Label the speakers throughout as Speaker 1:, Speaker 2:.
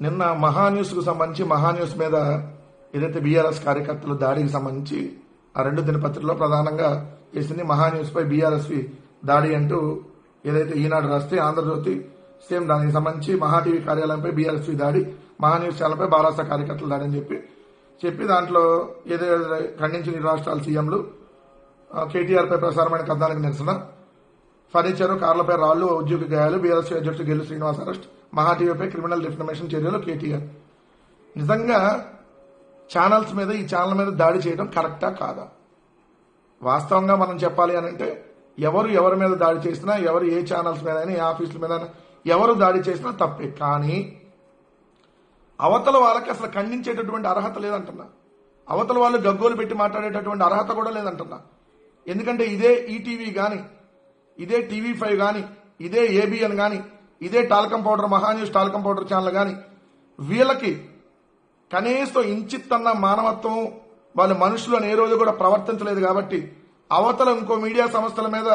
Speaker 1: నిన్న మహాన్యూస్కు సంబంధించి మహాన్యూస్ మీద ఏదైతే బీఆర్ఎస్ కార్యకర్తల దాడికి సంబంధించి ఆ రెండు దినపత్రికలో ప్రధానంగా చేసింది మహాన్యూస్పై బీఆర్ఎస్ దాడి అంటూ ఏదైతే ఈనాడు రాస్తే ఆంధ్రజ్యోతి సేమ్ దానికి సంబంధించి మహా టీవీ కార్యాలయంపై బీఆర్ఎస్ దాడి మహాన్యూస్ ఛానల్పై బారాస కార్యకర్తల దాడి అని చెప్పి చెప్పి దాంట్లో ఏదైతే ఖండించిన రాష్ట్రాల సీఎంలు కేటీఆర్పై ప్రసారమైన కథనానికి నిరసన ఫర్నిచర్ కార్లపై రాళ్ళు ఉద్యోగ గాయాలు బీఆర్ఎస్ అధ్యక్షుడు గెల్లు శ్రీనివాస్ అరెస్ట్ మహాటీవీపై క్రిమినల్ డిఫర్మేషన్ చర్యలు కేటీఆర్. నిజంగా ఛానల్స్ మీద ఈ ఛానల్ మీద దాడి చేయడం కరెక్టా కాదా? వాస్తవంగా మనం చెప్పాలి అని అంటే ఎవరు ఎవరి మీద దాడి చేసినా ఎవరు ఏ ఛానల్స్ మీద అయినా ఏ ఆఫీసుల మీద ఎవరు దాడి చేసినా తప్పే. కానీ అవతల వాళ్ళకి అసలు ఖండించేటటువంటి అర్హత లేదంటున్నా. అవతల వాళ్ళు గగ్గోలు పెట్టి మాట్లాడేటటువంటి అర్హత కూడా లేదంటున్నా. ఎందుకంటే ఇదే ఈటీవీ కానీ ఇదే టీవీ ఫైవ్ కానీ ఇదే ఏబిఎన్ కానీ ఇదే talcum powder Maha news talcum powder channel కానీ వీళ్ళకి కనీసం ఇంచిత్తన్న మానవత్వం వాళ్ళు మనుషులను ఏ రోజు కూడా ప్రవర్తించలేదు కాబట్టి అవతల ఇంకో మీడియా సంస్థల మీద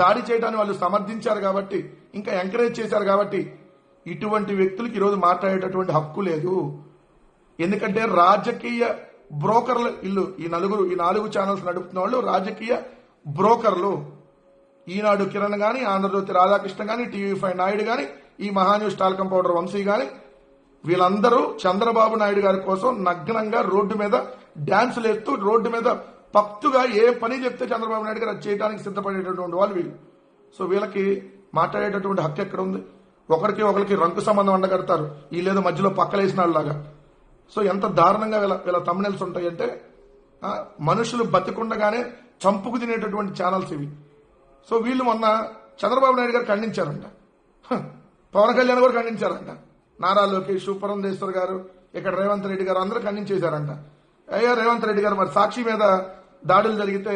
Speaker 1: దాడి చేయడాన్ని వాళ్ళు సమర్థించారు కాబట్టి ఇంకా ఎంకరేజ్ చేశారు కాబట్టి ఇటువంటి వ్యక్తులకి ఈరోజు మాట్లాడేటటువంటి హక్కు లేదు. ఎందుకంటే రాజకీయ బ్రోకర్లు ఇల్లు ఈ నలుగురు ఈ నాలుగు ఛానల్స్ నడుపుతున్న వాళ్ళు రాజకీయ బ్రోకర్లు. ఈనాడు కిరణ్ గాని ఆంధ్రజ్యోతి రాధాకృష్ణ గాని టీవీ ఫైవ్ నాయుడు గాని ఈ మహాన్యూస్ టాల్కం పౌడర్ వంశీ గాని వీళ్ళందరూ చంద్రబాబు నాయుడు గారి కోసం నగ్నంగా రోడ్డు మీద డాన్సులు ఎత్తూ రోడ్డు మీద పక్తుగా ఏ పని చెప్తే చంద్రబాబు నాయుడు గారు అది చేయడానికి సిద్ధపడేటటువంటి వాళ్ళు వీళ్ళు. సో వీళ్ళకి మాట్లాడేటటువంటి హక్కు ఎక్కడ ఉంది? ఒకరికి ఒకరికి రంకు సంబంధం అండగడతారు. వీళ్ళేదో మధ్యలో పక్కలేసిన వాళ్ళలాగా సో ఎంత దారుణంగా వీళ్ళ వీళ్ళ తమ్మునెల్స్ ఉంటాయంటే మనుషులు బతికుండగానే చంపుకు తినేటటువంటి ఛానల్స్ ఇవి. సో వీళ్ళు మొన్న చంద్రబాబు నాయుడు గారు ఖండించారంట. పవన్ కళ్యాణ్ కూడా ఖండించారంట. నారా లోకేష్ పురంధేశ్వర్ గారు ఇక్కడ రేవంత్ రెడ్డి గారు అందరూ ఖండించేశారంట. అయ్యా రేవంత్ రెడ్డి గారు మరి సాక్షి మీద దాడులు జరిగితే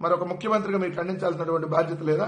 Speaker 1: మరి ఒక ముఖ్యమంత్రిగా మీరు ఖండించాల్సినటువంటి బాధ్యత లేదా?